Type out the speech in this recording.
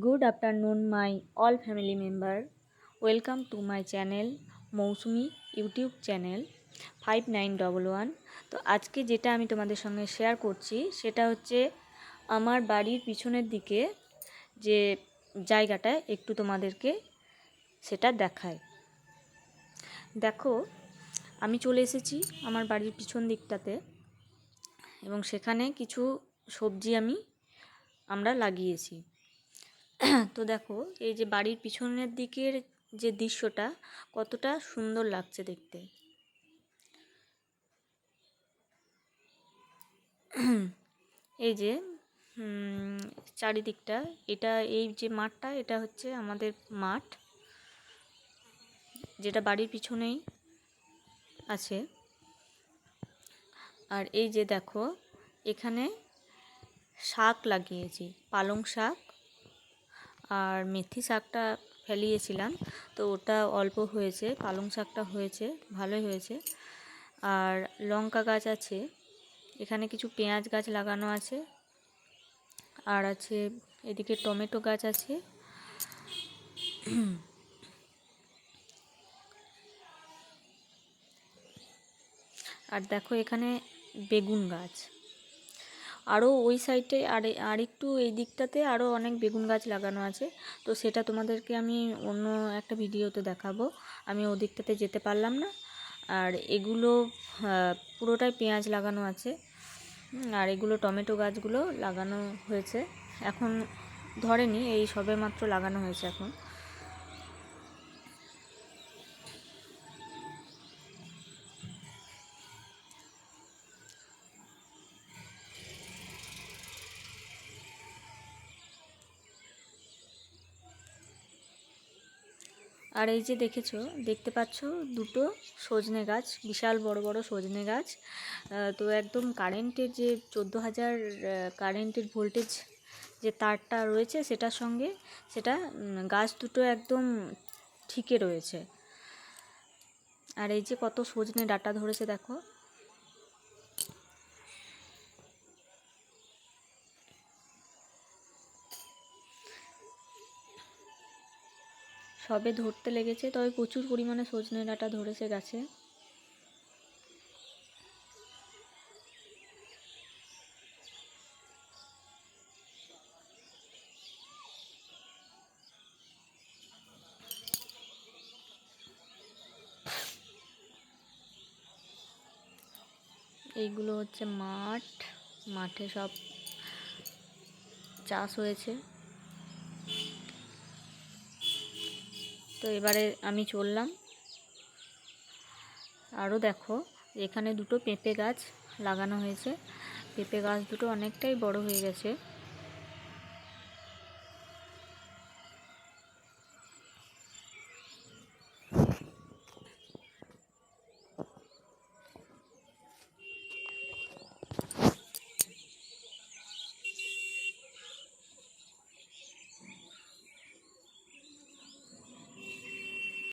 Good afternoon my all family member welcome to my channel Mousumi YouTube channel five nine double one তো আজকে যেটা আমি তোমাদের সঙ্গে শেয়ার করছি, সেটা হচ্ছে আমার বাড়ির পিছনের দিকে যে জায়গাটা, একটু তোমাদেরকে সেটা দেখায়। দেখো, আমি চলে এসেছি আমার বাড়ির পিছন দিকটাতে, এবং সেখানে কিছু সবজি আমি, আমরা লাগিয়েছি। তো দেখো, এই যে বাড়ির পিছনের দিকের যে দৃশ্যটা, কতটা সুন্দর লাগছে দেখতে। এই যে চারিদিকটা, এটা এই যে মাঠটা, এটা হচ্ছে আমাদের মাঠ, যেটা বাড়ির পিছনেই আছে। আর এই যে দেখো, এখানে শাক লাগিয়েছি, পালং শাক। আর মেথি শাকটা ফেলিয়েছিলাম, তো ওটা অল্প হয়েছে, পালং শাকটা হয়েছে, ভালোই হয়েছে। আর লঙ্কা গাছ আছে, এখানে কিছু পেঁয়াজ গাছ লাগানো আছে, আর আছে এদিকে টমেটো গাছ আছে। আর দেখো এখানে বেগুন গাছ। আরও ওই সাইডে আর আর একটু এই দিকটাতে আরও অনেক বেগুন গাছ লাগানো আছে। তো সেটা তোমাদেরকে আমি অন্য একটা ভিডিওতে দেখাবো। আমি ওদিকটাতে যেতে পারলাম না। আর এগুলো পুরোটাই পেঁয়াজ লাগানো আছে। আর এগুলো টমেটো গাছগুলো লাগানো হয়েছে। এখন ধরেনি, এই সবে মাত্র লাগানো হয়েছে এখন। আর এই যে দেখেছ, দেখতে পাচ্ছ দুটো সজনে গাছ, বিশাল বড় বড় সজনে গাছ। তো একদম কারেন্টের যে চোদ্দ হাজার কারেন্টের ভোল্টেজ যে তারটা রয়েছে সেটার সঙ্গে সেটা গাছ দুটো একদম ঠিকে রয়েছে। আর এই যে কত সজনে ডাটা ধরেছে দেখো। সবে ধরতে লেগেছে, তবে প্রচুর পরিমাণে সজনে ডাঁটা ধরেছে গাছে। এইগুলো হচ্ছে মাঠ। মাঠে সব চাষ হয়েছে। তো এবারে আমি চললাম। আরও দেখো, এখানে দুটো পেঁপে গাছ লাগানো হয়েছে। পেঁপে গাছ দুটো অনেকটাই বড় হয়ে গেছে।